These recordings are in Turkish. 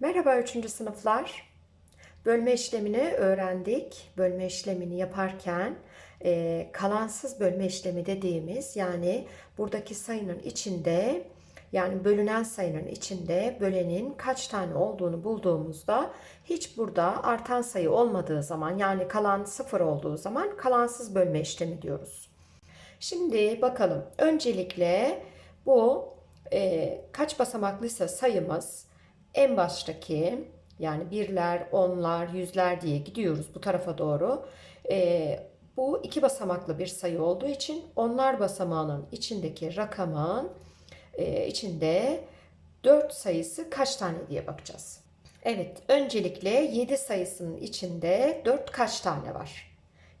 Merhaba 3. sınıflar. Bölme işlemini öğrendik. Bölme işlemini yaparken e, kalansız bölme işlemi dediğimiz yani buradaki sayının içinde yani bölünen sayının içinde bölenin kaç tane olduğunu bulduğumuzda hiç burada artan sayı olmadığı zaman yani kalan sıfır olduğu zaman kalansız bölme işlemi diyoruz. Şimdi bakalım. Öncelikle bu e, kaç basamaklıysa sayımız en baştaki yani birler, onlar, yüzler diye gidiyoruz bu tarafa doğru. E, bu iki basamaklı bir sayı olduğu için onlar basamağının içindeki rakamın e, içinde 4 sayısı kaç tane diye bakacağız. Evet, öncelikle 7 sayısının içinde 4 kaç tane var?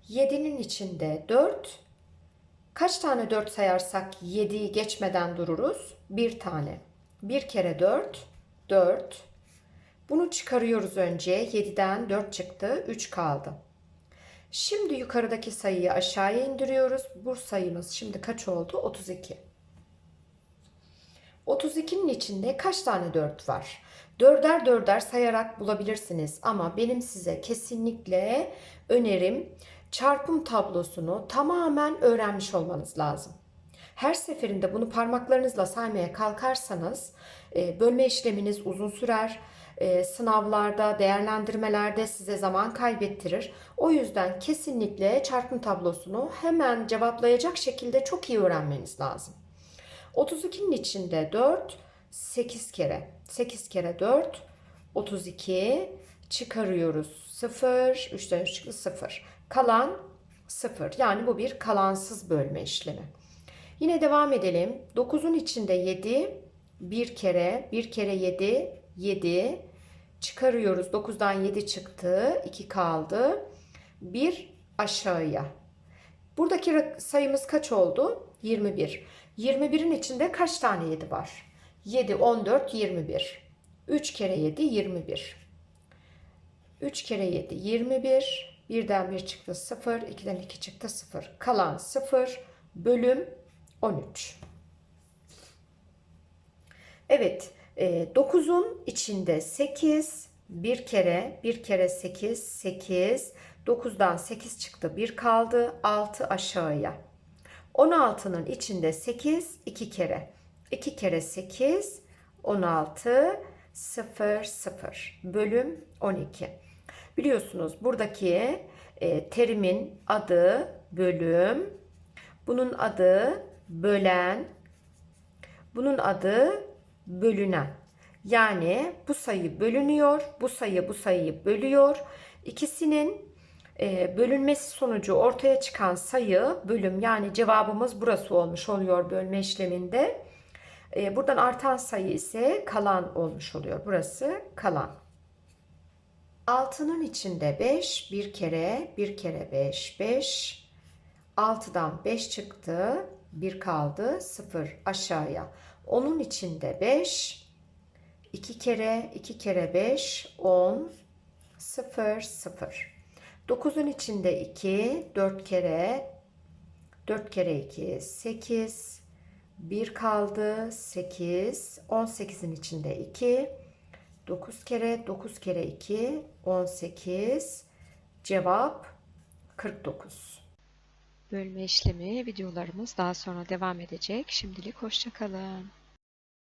7'nin içinde 4 Kaç tane 4 sayarsak 7'yi geçmeden dururuz? Bir tane. Bir kere 4, 4. Bunu çıkarıyoruz önce. 7'den 4 çıktı, 3 kaldı. Şimdi yukarıdaki sayıyı aşağıya indiriyoruz. Bu sayımız şimdi kaç oldu? 32. 32'nin içinde kaç tane 4 var? Dörder dörder sayarak bulabilirsiniz ama benim size kesinlikle önerim çarpım tablosunu tamamen öğrenmiş olmanız lazım. Her seferinde bunu parmaklarınızla saymaya kalkarsanız e, bölme işleminiz uzun sürer. E, sınavlarda, değerlendirmelerde size zaman kaybettirir. O yüzden kesinlikle çarpım tablosunu hemen cevaplayacak şekilde çok iyi öğrenmeniz lazım. 32'nin içinde 4, 8 kere. 8 kere 4, 32. Çıkarıyoruz 0, 3'ten 3 çıktı 0. Kalan 0. Yani bu bir kalansız bölme işlemi. Yine devam edelim. 9'un içinde 7, bir kere, bir kere 7, 7. Çıkarıyoruz. 9'dan 7 çıktı, 2 kaldı. 1 aşağıya. Buradaki sayımız kaç oldu? 21. 21'in içinde kaç tane 7 var? 7, 14, 21. 3 kere 7, 21. 3 kere 7, 21. Birden 1 çıktı 0, 2'den 2 çıktı 0. Kalan 0 bölüm 13. Evet, 9'un içinde 8, bir kere, bir kere 8, 8. 9'dan 8 çıktı, 1 kaldı, 6 aşağıya. 16'nın içinde 8 iki kere. 2 kere 8 16 0 0 bölüm 12. Biliyorsunuz buradaki e, terimin adı bölüm. Bunun adı bölen. Bunun adı bölünen. Yani bu sayı bölünüyor, bu sayı bu sayıyı bölüyor. İkisinin e, bölünmesi sonucu ortaya çıkan sayı bölüm yani cevabımız burası olmuş oluyor bölme işleminde. E, buradan artan sayı ise kalan olmuş oluyor. Burası kalan. 6'nın içinde 5 bir kere bir kere 5 5 6'dan 5 çıktı 1 kaldı 0 aşağıya. Onun içinde 5 2 kere 2 kere 5 10 0 0 9'un içinde 2, 4 kere 4 kere 2 8 1 kaldı 8 18'in içinde 2 9 kere 9 kere 2 18 cevap 49. Bölme işlemi videolarımız daha sonra devam edecek. Şimdilik hoşçakalın.